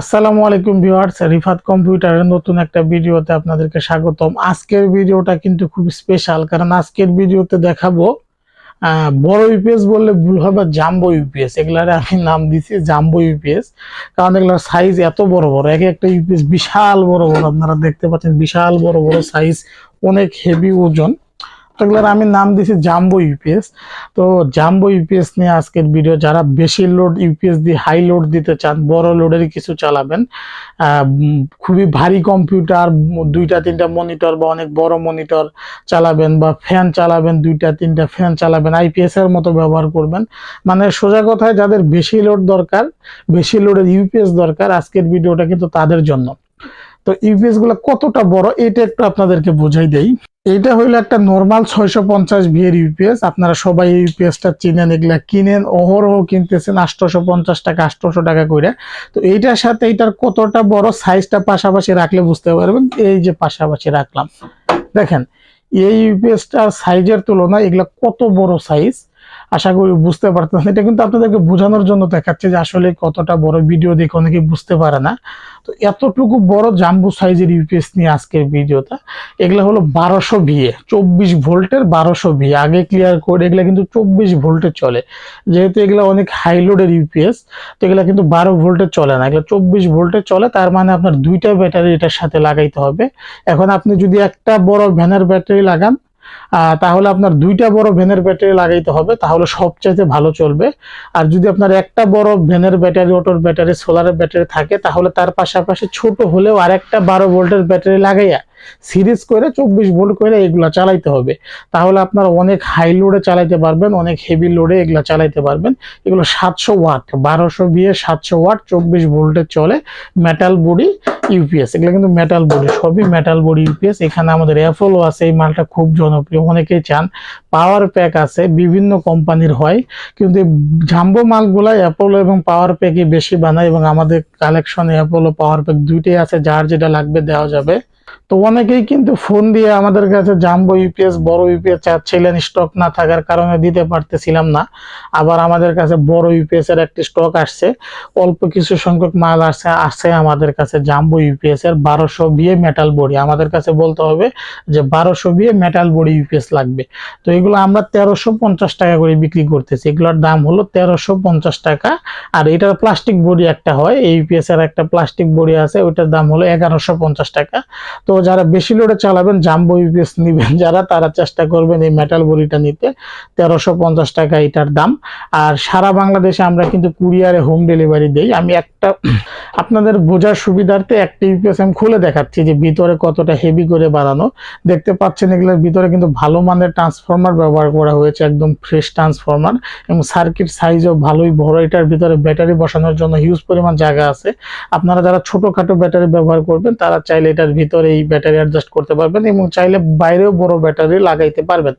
আসসালামু আলাইকুম ভিউয়ার্স, রিফাত কম্পিউটারের নতুন একটা ভিডিওতে আপনাদেরকে স্বাগতম। আজকের ভিডিওটা কিন্তু খুব স্পেশাল কারণ আজকের ভিডিওতে দেখাবো বড় ইউপিএস বললে ভুল হবে জাম্বো ইউপিএস এগুলার আমি নাম দিছি জাম্বো ইউপিএস কারণ এগুলার সাইজ এত বড় বড়, এক একটা ইউপিএস বিশাল বড় বড়, আপনারা দেখতে পাচ্ছেন বিশাল বড় বড় সাইজ অনেক হেভি ওজন। এগুলার আমি নাম দিছি জাম্বো ইউপিএস তো জাম্বো ইউপিএস নিয়ে আজকের ভিডিও যারা বেশি লোড ইউপিএস দিয়ে হাই লোড দিতে চান, বড় লোডের কিছু চালাবেন। খুবই ভারী কম্পিউটার দুইটা তিনটা মনিটর বা অনেক বড় মনিটর চালাবেন বা ফ্যান চালাবেন, দুইটা তিনটা ফ্যান চালাবেন আইপিএস এর মতো ব্যবহার করবেন। মানে সোজা কথায়, যাদের বেশি লোড দরকার, বেশি লোডের ইউপিএস দরকার, আজকের ভিডিওটা কিন্তু তাদের জন্য। তো ইউপিএসগুলো কতটা বড়, এটা একটু আপনাদেরকে বোঝাই দেই। এটা হইল একটা নর্মাল ছয়শো পঞ্চাশ ভিএর ইউপিএস আপনারা সবাই ইউপিএসটা চিনেন, এগুলা কিনেন, অহরহ কিনতেছেন, আটশোশো পঞ্চাশ টাকা, আটশোশো টাকা করে। তো এইটার সাথে এইটার কতটা বড় সাইজটা পাশাপাশি রাখলে বুঝতে পারবেন। এই যে পাশাপাশি রাখলাম। দেখেন, এই ইউপিএসটার সাইজের তুলনায় এগুলা কত বড় সাইজ আশা করি বুঝতে পারতেছেন। এটা কিন্তু আপনাদেরকে বোঝানোর জন্য দেখাচ্ছে যে আসলে কতটা বড় ভিডিও দেখে অনেকে বুঝতে পারে না। তো এতটুকু বড় জাম্বু সাইজের ইউপিএস নিয়ে আজকের ভিডিওটা, এগুলো হলো বারোশো ভিএ চব্বিশ ভোল্টের বারোশো ভিএ আগে ক্লিয়ার করে এগুলো কিন্তু চব্বিশ ভোল্টে চলে। যেহেতু এগুলা অনেক হাই লোডের ইউপিএস তো এগুলা কিন্তু বারো ভোল্টে চলে না। এগুলো চব্বিশ ভোল্টে চলে, তার মানে আপনার দুইটা ব্যাটারি এটার সাথে লাগাইতে হবে। এখন আপনি যদি একটা বড় ভ্যানের ব্যাটারি লাগান তাহলে আপনার দুইটা বড় ভ্যানের ব্যাটারি লাগাইতে হবে, তাহলে সবচাইতে ভালো চলবে। আর যদি আপনার একটা বড় ভ্যানের ব্যাটারি, অটোর ব্যাটারি, সোলারের ব্যাটারি থাকে, তাহলে তার পাশাপাশি ছোট হলেও আরেকটা বারো ভোল্টের ব্যাটারি লাগাইয়া সিরিজ করে চব্বিশ ভোল্ট করে এগুলা চালাইতে হবে। তাহলে আপনারা অনেক হাই লোডে চালাইতে পারবেন, অনেক হেভি লোডে এগুলা চালাইতে পারবেন। এগুলো সাতশো ওয়াট বারোশো বিয়ে সাতশো ওয়াট চব্বিশ ভোল্টে চলে মেটাল বডি ইউপিএস এগুলো কিন্তু মেটাল বডি সবই মেটাল বডি ইউপিএস এখানে আমাদের অ্যাপোলো আছে, এই মালটা খুব জনপ্রিয়, অনেকেই চান। পাওয়ার প্যাক আছে, বিভিন্ন কোম্পানির হয়। কিন্তু জাম্বো মালগুলা অ্যাপোলো এবং পাওয়ার প্যাকই বেশি বানায় এবং আমাদের কালেকশনে অ্যাপোলো পাওয়ার প্যাক দুইটাই আছে, যার যেটা লাগবে দেওয়া যাবে। তো অনেকেই কিন্তু ফোন দিয়ে আমাদের কাছে জাম্বো ইউপিএস বড় ইউপিএস চাচ্ছিলেন স্টক না থাকার কারণে দিতে পারতেছিলাম না। আবার আমাদের কাছে বড় ইউপিএস এর একটি স্টক আসছে। অল্প কিছু সংখ্যক মাল আসছে আসছে আমাদের কাছে জাম্বো ইউপিএস এর বারোশো বিয়ে মেটাল বডি আমাদের কাছে বলতে হবে যে বারোশো বিয়ে মেটাল বডি ইউপিএস লাগবে। তো এগুলো আমরা তেরোশো পঞ্চাশ টাকা করে বিক্রি করতেছি। এগুলোর দাম হলো তেরোশো পঞ্চাশ টাকা। আর এটার প্লাস্টিক বডি একটা হয়, এই ইউপিএস এর একটা প্লাস্টিক বডি আছে ওইটার দাম হলো এগারোশো পঞ্চাশ টাকা। তো যারা বেশি লোডে চালাবেন জাম্বো ইউপিএস নিবেন যারা, তারা চেষ্টা করবেন এই মেটাল বডিটা নিতে। তেরোশো পঞ্চাশ টাকা এটার দাম। আর সারা বাংলাদেশে আমরা কিন্তু কুরিয়ারে হোম ডেলিভারি দেই। আমি একটা আপনাদের বোঝার সুবিধার্থে একটা ইউপিএস আমি খুলে দেখাচ্ছি যে ভিতরে কতটা হেভি করে বানানো। দেখতে পাচ্ছেন এগুলোর ভিতরে কিন্তু ভালো মানের ট্রান্সফরমার ব্যবহার করা হয়েছে, একদম ফ্রেশ ট্রান্সফরমার এবং সার্কিট সাইজও ভালোই বড়। এটার ভিতরে ব্যাটারি বসানোর জন্য হিউজ পরিমাণ জায়গা আছে। আপনারা যারা ছোটখাটো ব্যাটারি ব্যবহার করবেন, তারা চাইলে এটার ভিতরে এই ব্যাটারি অ্যাডজাস্ট করতে পারবেন এবং চাইলে বাইরেও বড় ব্যাটারি লাগাইতে পারবেন।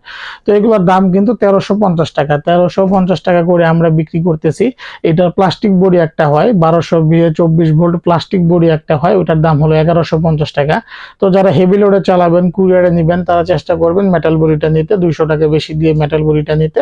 তো এগুলোর দাম কিন্তু তেরোশো পঞ্চাশ টাকা। তেরোশো পঞ্চাশ টাকা করে আমরা বিক্রি করতেছি। এটার প্লাস্টিক বডি একটা হয়, বারোশো চব্বিশ ভোল্ট প্লাস্টিক বডি একটা হয়, ওটার দাম হলো এগারোশো পঞ্চাশ টাকা। তো যারা হেভি লোডে চালাবেন কুরিয়ারে নেবেন, তারা চেষ্টা করবেন মেটাল বডিটা নিতে, দুইশো টাকা বেশি দিয়ে মেটাল বডিটা নিতে।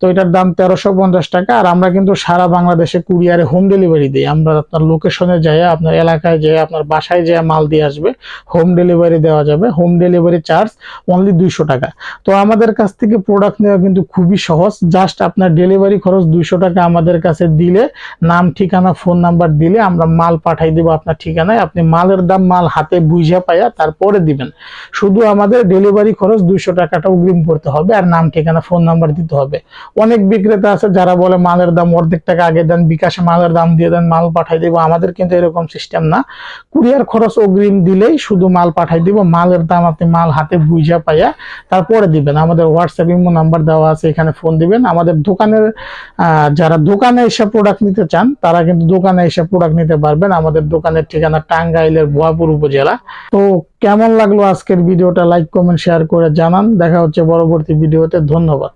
তো এটার দাম তেরোশো পঞ্চাশ টাকা। আর আমরা কিন্তু সারা বাংলাদেশে কুরিয়ারে হোম ডেলিভারি দিই। আমরা আপনার লোকেশনে যাই আপনার এলাকায় যেয়ে আপনার বাসায় যেয়ে মাল দিয়ে আসবে। হোম ডেলিভারি দেওয়া যাবে। হোম ডেলিভারি চার্জ অনলি দুইশো টাকা। তো আমাদের কাছ থেকে প্রোডাক্ট নেওয়া কিন্তু খুবই সহজ। জাস্ট আপনার ডেলিভারি খরচ দুইশো টাকা আমাদের কাছে দিলে, নাম, ঠিকানা ফোন নাম্বার দিলে আমরা মাল পাঠাই দেবো আপনার ঠিকানায়। আপনি মালের দাম মাল হাতে বুঝে পাইয়া তারপরে দিবেন। শুধু আমাদের ডেলিভারি খরচ দুইশো টাকাটা অগ্রিম করতে হবে আর নাম, ঠিকানা ফোন নাম্বার দিতে হবে। অনেক বিক্রেতা আছে যারা বলে মালের দাম অর্ধেক টাকা আগে দেন, বিকাশে মালের দাম দিয়ে দেন, মাল পাঠাই দিব। আমাদের কিন্তু এরকম সিস্টেম না। কুরিয়ার খরচ অগ্রিম দিলেই শুধু মাল পাঠাই দিব, মালের দাম আপনি মাল হাতে বুঝা পাইয়া তারপরে দিবেন। আমাদের হোয়াটসঅ্যাপ ইমো নাম্বার দেওয়া আছে, এখানে ফোন দিবেন। আমাদের দোকানের যারা দোকানে এসে প্রোডাক্ট নিতে চান, তারা কিন্তু দোকানে এসে প্রোডাক্ট নিতে পারবেন। আমাদের দোকানের ঠিকানা টাঙ্গাইলের ভুয়াপুর উপজেলা। তো কেমন লাগল আজকের ভিডিওটা? লাইক কমেন্ট শেয়ার করে জানান। দেখা হচ্ছে পরবর্তী ভিডিওতে। ধন্যবাদ।